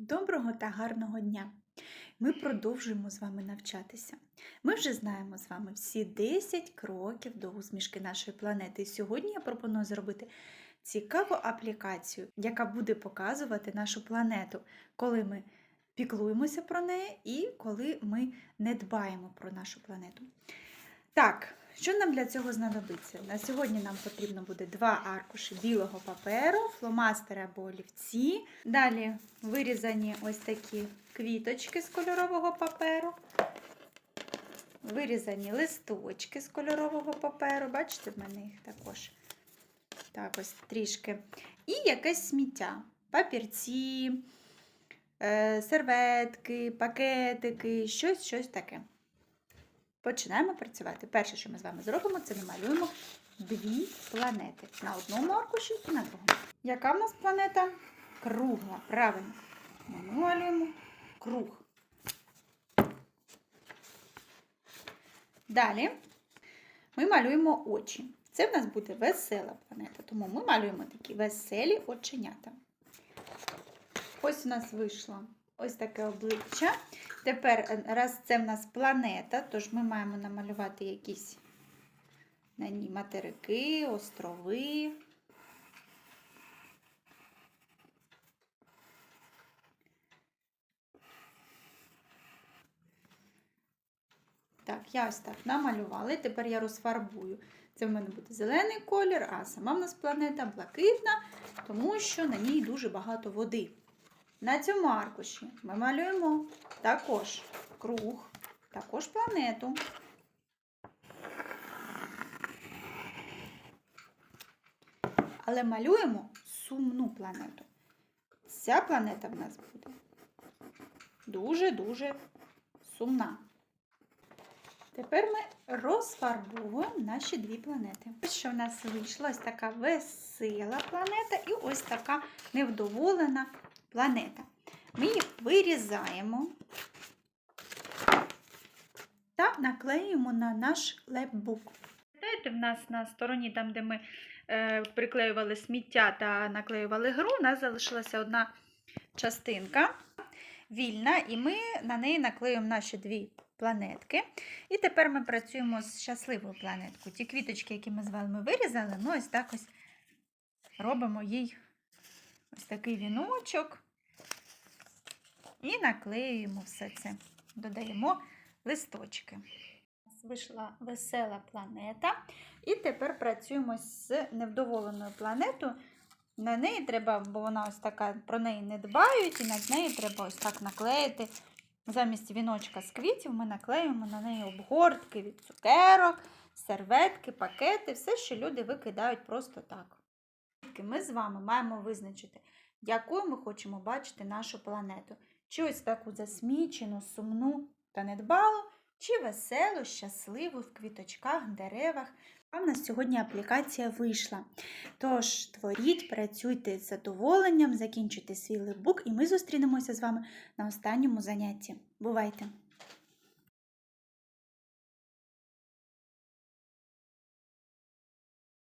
Доброго та гарного дня! Ми продовжуємо з вами навчатися. Ми вже знаємо з вами всі 10 кроків до усмішки нашої планети. І сьогодні я пропоную зробити цікаву аплікацію, яка буде показувати нашу планету, коли ми піклуємося про неї і коли ми не дбаємо про нашу планету. Так, що нам для цього знадобиться? На сьогодні нам потрібно буде два аркуші білого паперу, фломастери або олівці. Далі вирізані ось такі квіточки з кольорового паперу. Вирізані листочки з кольорового паперу. Бачите, в мене їх також так ось трішки. І якесь сміття. Папірці, е, серветки, пакетики, щось, щось таке. Починаємо працювати. Перше, що ми з вами зробимо, це намалюємо дві планети. На одному аркуші і на другому. Яка в нас планета? Кругла. Правильно. Ми малюємо круг. Далі ми малюємо очі. Це в нас буде весела планета, тому ми малюємо такі веселі оченята. Ось у нас вийшло ось таке обличчя. Тепер, раз це в нас планета, тож ми маємо намалювати якісь на ній материки, острови. Так, я ось так намалювала. І Тепер я розфарбую. Це в мене буде зелений колір, а сама в нас планета блакитна, тому що на ній дуже багато води. На цьому аркуші ми малюємо також круг, також планету. Але малюємо сумну планету. Ця планета в нас буде дуже-дуже сумна. Тепер ми розфарбовуємо наші дві планети. Ось що в нас вийшла ось така весела планета і ось така невдоволена планета. Ми їх вирізаємо та наклеюємо на наш лепбук. Знаєте, в нас на стороні, там, де ми е, приклеювали сміття та наклеювали гру, у нас залишилася одна частинка вільна, і ми на неї наклеюємо наші дві планетки. І тепер ми працюємо з щасливою планеткою. Ті квіточки, які ми з вами вирізали, ну ось так ось робимо їй ось такий віночок і наклеюємо все це. Додаємо листочки. Вийшла весела планета. І тепер працюємо з невдоволеною планетою. На неї треба, бо вона ось така, про неї не дбають, і над нею треба ось так наклеїти. Замість віночка з квітів ми наклеюємо на неї обгортки від цукерок, серветки, пакети, все, що люди викидають просто так. Ми з вами маємо визначити, якою ми хочемо бачити нашу планету. Чи ось таку засмічену, сумну та недбалу, чи веселу, щасливу в квіточках, деревах. А в нас сьогодні аплікація вийшла. Тож, творіть, працюйте з задоволенням, закінчуйте свій лебук, і ми зустрінемося з вами на останньому занятті. Бувайте!